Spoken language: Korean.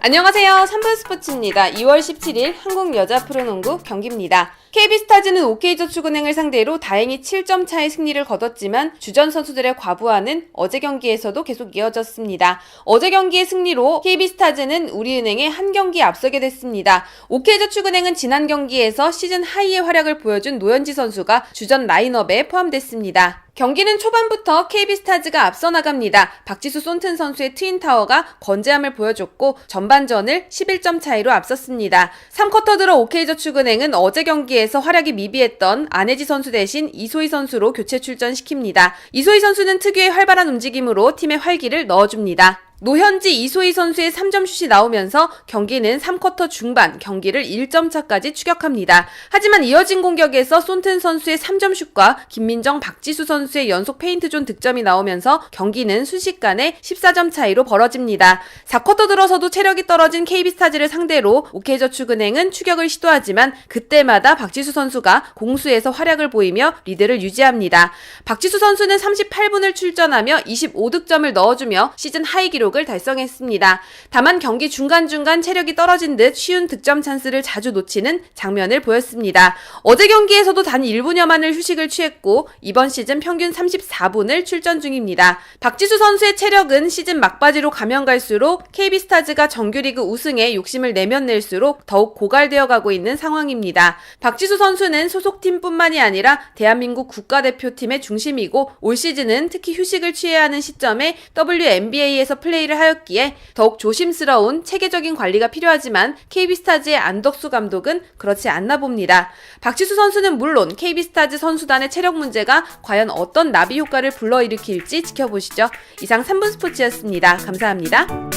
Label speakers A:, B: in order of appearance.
A: 안녕하세요. 3분 스포츠입니다. 2월 17일 한국 여자 프로농구 경기입니다. KB스타즈는 OK저축은행을 상대로 다행히 7점 차의 승리를 거뒀지만 주전 선수들의 과부하는 어제 경기에서도 계속 이어졌습니다. 어제 경기의 승리로 KB스타즈는 우리은행에 한 경기 앞서게 됐습니다. OK저축은행은 지난 경기에서 시즌 하이의 활약을 보여준 노현지 선수가 주전 라인업에 포함됐습니다. 경기는 초반부터 KB스타즈가 앞서 나갑니다. 박지수 손튼 선수의 트윈타워가 건재함을 보여줬고 전반전을 11점 차이로 앞섰습니다. 3쿼터 들어 OK저축은행은 어제 경기에서 활약이 미비했던 안혜지 선수 대신 이소희 선수로 교체 출전시킵니다. 이소희 선수는 특유의 활발한 움직임으로 팀의 활기를 넣어줍니다. 노현지 이소희 선수의 3점 슛이 나오면서 경기는 3쿼터 중반 경기를 1점 차까지 추격합니다. 하지만 이어진 공격에서 손튼 선수의 3점 슛과 김민정 박지수 선수의 연속 페인트존 득점이 나오면서 경기는 순식간에 14점 차이로 벌어집니다. 4쿼터 들어서도 체력이 떨어진 KB스타즈를 상대로 OK저축은행은 추격을 시도하지만 그때마다 박지수 선수가 공수에서 활약을 보이며 리드를 유지합니다. 박지수 선수는 38분을 출전하며 25득점을 넣어주며 시즌 하이 기록 을 달성했습니다. 다만 경기 중간중간 체력이 떨어진 듯 쉬운 득점 찬스를 자주 놓치는 장면을 보였습니다. 어제 경기에서도 단 1분여만을 휴식을 취했고 이번 시즌 평균 34분을 출전 중입니다. 박지수 선수의 체력은 시즌 막바지로 가면 갈수록 KB스타즈가 정규리그 우승에 욕심을 내면 낼수록 더욱 고갈되어 가고 있는 상황입니다. 박지수 선수는 소속팀뿐만이 아니라 대한민국 국가대표팀의 중심이고 올 시즌은 특히 휴식을 취해야 하는 시점에 WNBA에서 플레이를 하였기에 더욱 조심스러운 체계적인 관리가 필요하지만 KB스타즈의 안덕수 감독은 그렇지 않나 봅니다. 박지수 선수는 물론 KB스타즈 선수단의 체력 문제가 과연 어떤 나비 효과를 불러일으킬지 지켜보시죠. 이상 3분 스포츠였습니다. 감사합니다.